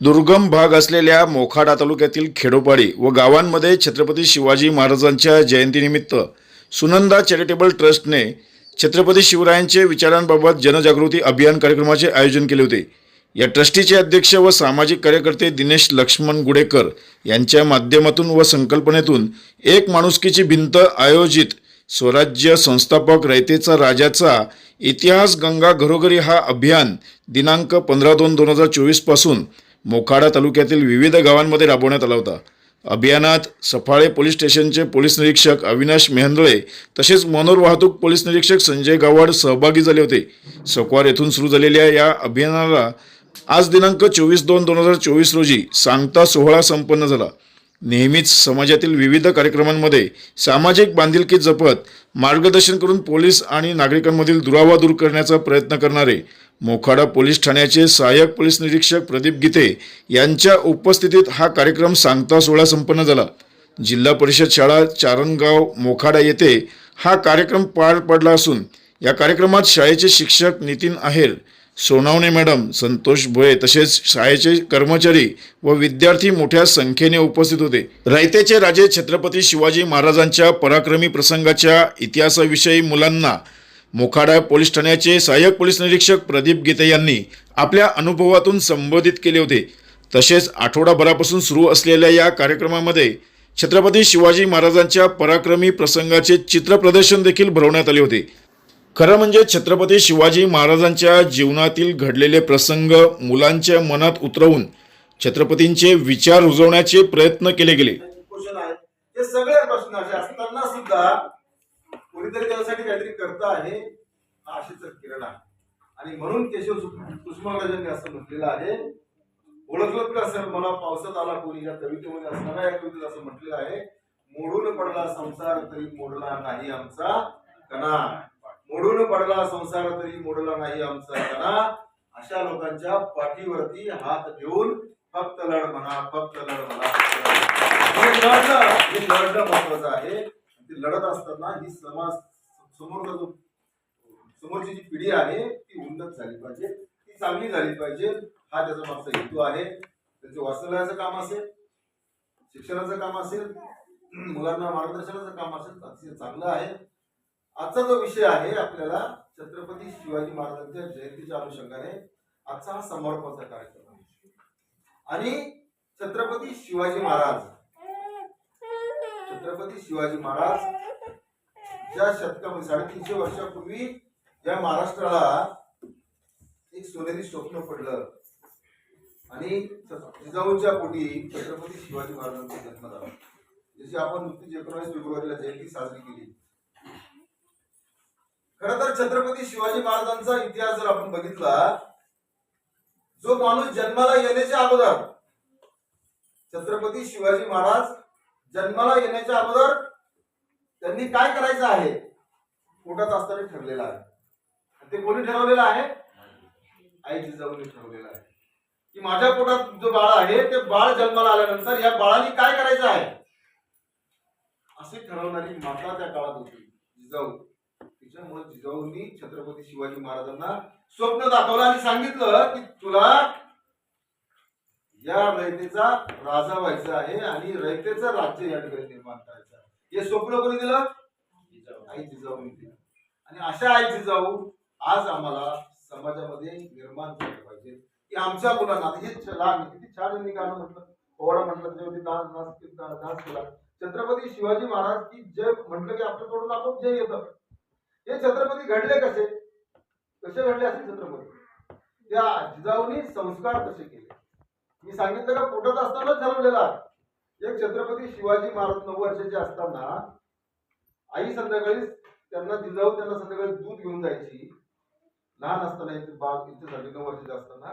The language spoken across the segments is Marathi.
दुर्गम भाग असलेल्या मोखाडा तालुक्यातील खेडोपाडी व गावांमध्ये छत्रपती शिवाजी महाराजांच्या जयंतीनिमित्त सुनंदा चॅरिटेबल ट्रस्टने छत्रपती शिवरायांचे विचारांबाबत जनजागृती अभियान कार्यक्रमाचे आयोजन केले होते. या ट्रस्टीचे अध्यक्ष व सामाजिक कार्यकर्ते दिनेश लक्ष्मण गुडेकर यांच्या माध्यमातून व संकल्पनेतून एक माणुसकीची भिंत आयोजित स्वराज्य संस्थापक रयतेचा राजाचा इतिहास गंगा घरोघरी हा अभियान दिनांक पंधरा दोन दोन हजार चोवीसपासून मोखाडा तालुक्यातील विविध गावांमध्ये राबवण्यात आला होता. अभियानात सफाळे पोलीस स्टेशनचे पोलीस निरीक्षक अविनाश मेहंदळे तसेच मनोर वाहतूक पोलीस निरीक्षक संजय गावाड सहभागी झाले होते. सकवार येथून सुरू झालेल्या या अभियानाला आज दिनांक चोवीस दोन दोन हजार चोवीस रोजी सांगता सोहळा संपन्न झाला. नेहमीच समाजातील विविध कार्यक्रमांमध्ये सामाजिक बांधिलकी जपत मार्गदर्शन करून पोलीस आणि नागरिकांमधील दुरावा दूर करण्याचा प्रयत्न करणारे मोखाडा पोलीस ठाण्याचे सहाय्यक पोलीस निरीक्षक प्रदीप गीते यांच्या उपस्थितीत हा कार्यक्रम सांगता सोहळा संपन्न झाला. जिल्हा परिषद शाळा चारणगाव मोखाडा येथे हा कार्यक्रम पार पडला असून या कार्यक्रमात शाळेचे शिक्षक नितीन आहेर सोनावणे मॅडम संतोष भोये तसेच शाळेचे कर्मचारी व विद्यार्थी मोठ्या संख्येने उपस्थित होते. रायतेचे राजे छत्रपती शिवाजी महाराजांच्या पराक्रमी प्रसंगाच्या इतिहासाविषयी मुलांना मोखाडा पोलीस ठाण्याचे सहाय्यक पोलीस निरीक्षक प्रदीप गीते यांनी आपल्या अनुभवातून संबोधित केले होते. तसेच आठवडाभरापासून सुरू असलेल्या या कार्यक्रमामध्ये छत्रपती शिवाजी महाराजांच्या पराक्रमी प्रसंगाचे चित्रप्रदर्शन देखील भरवण्यात आले होते. खरं म्हणजे छत्रपती शिवाजी महाराजांच्या जीवनातील घडलेले प्रसंग मुलांच्या मनात उतरवून छत्रपतींचे विचार रुजवण्याचे प्रयत्न केले गेले. कोणीतरी त्यासाठी काहीतरी करत आहे हा किरण आहे. आणि म्हणून केशव कुसुमाग्रजांनी असं म्हटलेलं आहे. ओळखलं का सर मला पावसात आला कोणी या कवितेमध्ये असणारा या कवितेत असं म्हटलेलं आहे. मोडून पडला संसार तरी मोडला नाही आमचा कणा. मोडून पडला संसार तरी मोडला नाही आमचा कणा. अशा लोकांच्या पाठीवरती हात घेऊन फक्त लढ म्हणा फक्त लढ म्हणा. हे हे लढणं महत्वाचं आहे. ते लढत असताना ही समाज समोरचा जो समोरची जी पिढी आहे ती उन्नत झाली पाहिजे ती चांगली झाली पाहिजे हा त्याचा मागचा हेतू आहे. त्यांचे वाचनालयाचं काम असेल शिक्षणाचं काम असेल मुलांना मार्गदर्शनाचं काम असेल अतिशय चांगलं आहे. आजचा जो विषय आहे आपल्याला छत्रपती शिवाजी महाराजांच्या जयंतीच्या अनुषंगाने आजचा हा समारोपाचा कार्यक्रम आहे. आणि छत्रपती शिवाजी महाराज छत्रपती शिवाजी महाराज ज्या शतकामध्ये साडेतीनशे वर्षापूर्वी या महाराष्ट्राला एक सोनेरी स्वप्न पडलं. आणि जिजाऊच्या पोटी छत्रपती शिवाजी महाराजांचा जन्म झाला. जशी आपण नुकतीच एकोणावीस फेब्रुवारीला जयंती साजरी केली. खर तर छत्रपती शिवाजी महाराजांचा इतिहास जर आपण बघितला जो माणूस जन्माला येण्याच्या अगोदर छत्रपती शिवाजी महाराज जन्माला येण्याच्या अगोदर त्यांनी काय करायचं आहे? पोटात असताना ठरलेलं आहे. आणि ते कोणी ठरवलेलं आहे? आई जिजाऊने ठरवलेलं आहे. की माझ्या पोटात जो बाळ आहे ते बाळ जन्माला आल्यानंतर या बाळाने काय करायचं आहे? असे ठरवणारी माता त्या काळात होती जिजाऊ. तिच्यामुळे जिजाऊंनी छत्रपती शिवाजी महाराजांना स्वप्न दाखवलं आणि सांगितलं की तुला या रयतेचा राजा व्हायचा आहे आणि रयतेचं राज्य या ठिकाणी निर्माण करायचं आहे. हे स्वप्न कोणी दिलं? आई जिजाऊनी दिलं. आणि अशा आई जिजाऊ आज आम्हाला समाजामध्ये निर्माण झाले पाहिजे की आमच्या मुलांना हे छ- लहान किती छान यांनी गाणं म्हटलं. पोवाडा म्हटलं त्याच्यावरती डान्स डान्स दास केला. छत्रपती शिवाजी महाराज की जय म्हटलं की आपल्या तोडून आपण जय येतं. हे छत्रपती घडले कसे? कसे घडले असे छत्रपती? त्या जिजाऊनी संस्कार कसे केले? मी सांगितलं का पोटात असतानाच ठरवलेला एक छत्रपती शिवाजी महाराज नऊ वर्षाचे असताना आई संध्याकाळी त्यांना जिजाऊ त्यांना संध्याकाळी दूध घेऊन जायची. लहान असताना इथे बाळ इच्छेसाठी नऊ वर्षाचे असताना.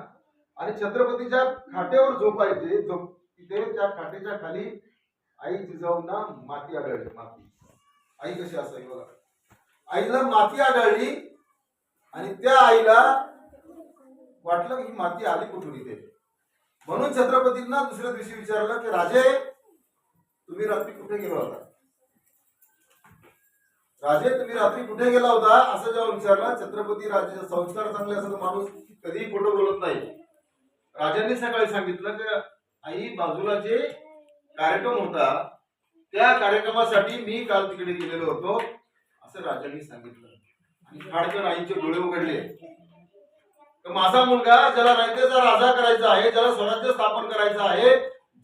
आणि छत्रपतीच्या खाटेवर झोपायचे झोप तिथे त्या खाटेच्या खाली आई जिजाऊंना माती आढळली माती. आई कशी असावी बघा. आईला माती आढळली आणि त्या आईला वाटलं की ही माती आली कुठून इथे? म्हणून छत्रपतींना दुसऱ्या दिवशी विचारलं की राजे तुम्ही रात्री कुठे गेला होता? राजे तुम्ही रात्री कुठे गेला होता? असं जेव्हा विचारलं छत्रपती राजे संस्कार चांगले असं माणूस कधीही खोटं बोलत नाही. राजांनी सकाळी सांगितलं की आई बाजूला जे कार्यक्रम होता त्या कार्यक्रमासाठी मी काल तिकडे गेलेलो होतो. असं राजांनी सांगितलं. आणि खाडकर आईचे डोळे उघडले. तर माझा मुलगा ज्याला रयतेचा राजा करायचा आहे ज्याला स्वराज्य स्थापन करायचं आहे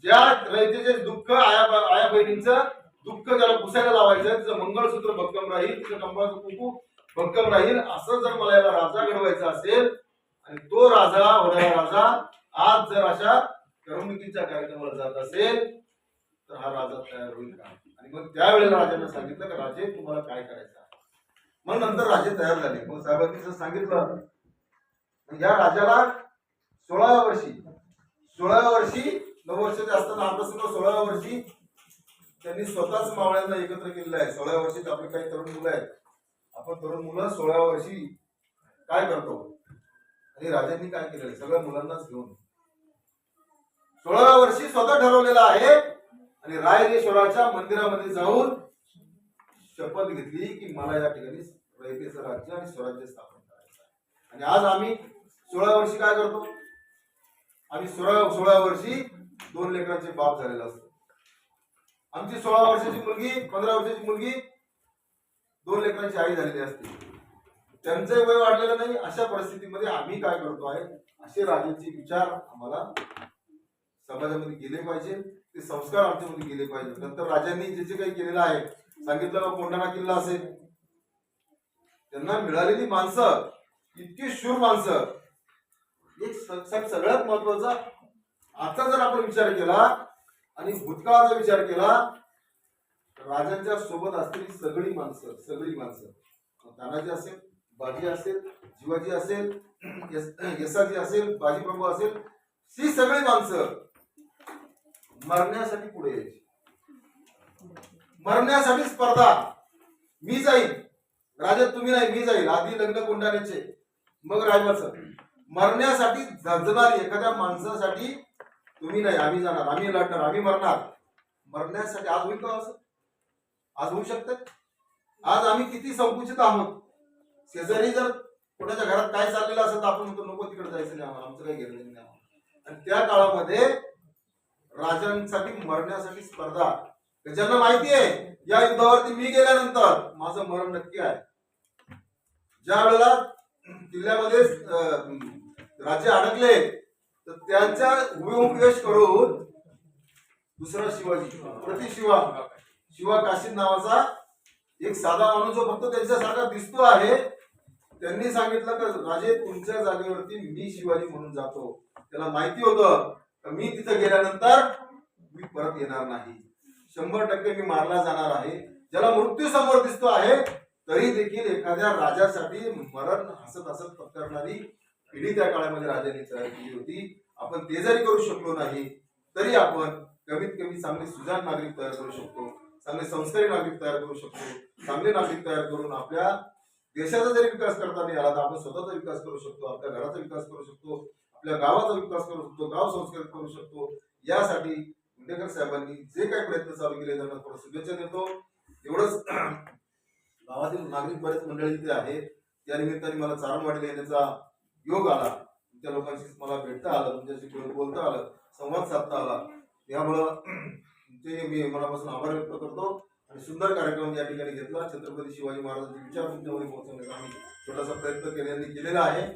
ज्या रयतेचे दुःख आया आया बहिणींचं दुःख ज्याला पुसायला लावायचं तिचं मंगळसूत्र भक्कम राहील तिचं कंपाचं कुकू भक्कम राहील असं जर मला याला राजा घडवायचा असेल आणि तो राजा होणारा राजा आज जर अशा करमणुकीच्या कार्यक्रमाला जात असेल तर हा राजा तयार होईल का? आणि मग त्यावेळेला राजांना सांगितलं की राजे तुम्हाला काय करायचं आहे? मग नंतर राजे तयार झाले. मग साहेबांनी सांगितलं या राजाला सोळाव्या वर्षी सोळाव्या वर्षी नऊ वर्षाचे असताना आता सुद्धा सोळाव्या वर्षी त्यांनी स्वतःच मावळ्यांना एकत्र केलेलं आहे. सोळाव्या वर्षी आपले काही तरुण मुलं आहेत. आपण तरुण मुलं सोळाव्या वर्षी काय करतो? आणि राजांनी काय केलं सगळ्या मुलांनाच घेऊन. सोळाव्या वर्षी स्वतः ठरवलेलं आहे आणि रायरेश्वराच्या मंदिरामध्ये जाऊन शपथ घेतली की मला या ठिकाणी रयतेचं राज्य आणि स्वराज्य स्थापन करायचं आणि आज आम्ही सोळा वर्षी काय करतो? आम्ही सोळा सोळा वर्षी दोन लेकरांचे बाप झालेला असतो. आमची सोळा वर्षाची मुलगी पंधरा वर्षाची मुलगी दोन लेकरांची आई झालेली असते. त्यांचंही वय वाढलेलं नाही अशा परिस्थितीमध्ये आम्ही काय करतो आहे? असे राजांचे विचार आम्हाला समाजामध्ये गेले पाहिजे. ते संस्कार आमच्यामध्ये गेले पाहिजे. नंतर राजांनी जे जे काही केलेलं आहे सांगितलं कोंढाणा किल्ला असेल त्यांना मिळालेली माणसं इतकी शूर माणसं एक स- सगळ्यात महत्त्वाचा आता जर आपण विचार केला आणि भूतकाळाचा विचार केला राजांच्या सोबत असलेली सगळी माणसं सगळी माणसं तानाजी असेल बाजी असेल शिवाजी असेल यसाजी असेल बाजीप्रभू असेल ही सगळी माणसं मरण्यासाठी पुढे यायची. मरण्यासाठी स्पर्धा. मी जाईल राजा तुम्ही नाही मी जाईल आधी लग्न कोंडाण्याचे मग राजवाचं. मरण्यासाठी झंजणार एखाद्या माणसासाठी तुम्ही नाही आम्ही जाणार आम्ही लढणार आम्ही मरणार. मरण्यासाठी आज होईल का असं? आज होऊ शकतं? आज आम्ही किती संकुचित आहोत? शेजारी जर कोणाच्या घरात काय चाललेलं असेल तर आपण म्हणतो नको तिकडे जायचं नाही आम्हाला आमचं काही घेणं नाही आम्हाला. आणि त्या काळामध्ये राजांसाठी मरण्यासाठी स्पर्धा. ज्यांना माहिती आहे या युद्धावरती मी गेल्यानंतर माझं मरण नक्की आहे. ज्या वेळेला किल्ल्यामध्ये अं, राज्य अडकले तर त्यांच्या हुबेहूब यश करून दुसरा शिवाजी प्रति शिवा शिवा काशीद नावाचा एक साधा माणूस जो फक्त त्यांच्यासारखा दिसतो आहे त्यांनी सांगितलं की राजे तुमच्या जागेवरती मी शिवाजी म्हणून जातो. त्याला माहिती होतं मी तिथं गेल्यानंतर मी परत येणार नाही. शंभर टक्के मी मारला जाणार आहे. ज्याला मृत्यू समोर दिसतो आहे तरी देखील एखाद्या राजासाठी मरण हसत हसत पत्करणारी पिढी त्या काळामध्ये राजांनी तयार केली होती. आपण ते जरी करू शकलो नाही तरी आपण कमीत कमी चांगले सुजाण नागरिक तयार करू शकतो चांगले संस्कारी नागरिक तयार करू शकतो चांगले नागरिक तयार करून आपल्या देशाचा जरी विकास करता नाही आला तर आपण स्वतःचा विकास करू शकतो आपल्या घराचा विकास करू शकतो आपल्या गावाचा विकास करू शकतो गाव संस्कृत करू शकतो. यासाठी मुंडेकर साहेबांनी जे काही प्रयत्न चालू केले त्यांना थोडं शुभेच्छा देतो. एवढंच गावातील नागरिक बरेच मंडळी जे आहेत. त्या निमित्ताने मला चारणवाडीला येण्याचा योग आला. त्या लोकांशी मला भेटता आलं तुमच्याशी बोलता आलं संवाद साधता आला. यामुळं तुमचे मी मनापासून आभार व्यक्त करतो आणि सुंदर कार्यक्रम या ठिकाणी घेतला. छत्रपती शिवाजी महाराजांचे विचार तुमच्यामध्ये पोहोचवण्याचा आम्ही छोटासा प्रयत्न केल्याने केलेला आहे.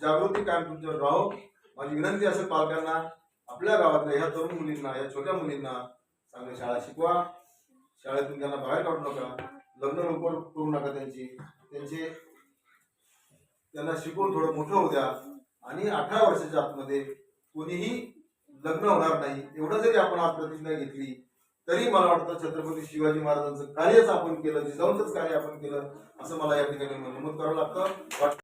जागृती कायम तुमच्यावर राहो. माझी विनंती असेल पालकांना आपल्या गावातल्या ह्या तरुण मुलींना या छोट्या मुलींना चांगल्या शाळा शिकवा. शाळेतून त्यांना बाहेर काढू नका. लग्न लवकर करू नका त्यांची. त्यांचे त्यांना शिकून थोडं मोठं होऊ द्या. आणि अठरा वर्षाच्या आतमध्ये कोणीही लग्न होणार नाही एवढं जरी आपण आज प्रतिज्ञा घेतली तरी मला वाटतं छत्रपती शिवाजी महाराजांचं कार्यच आपण केलं जिजाऊंचंच कार्य आपण केलं असं मला या ठिकाणी नमूद करावं लागतं.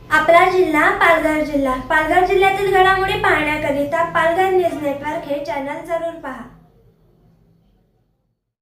आपला जिल्हा पालघर जिल्हा. पालघर जिल्ह्यातील घडामोडी पाहण्याकरिता पालघर न्यूज नेटवर्क हे चॅनल जरूर पहा.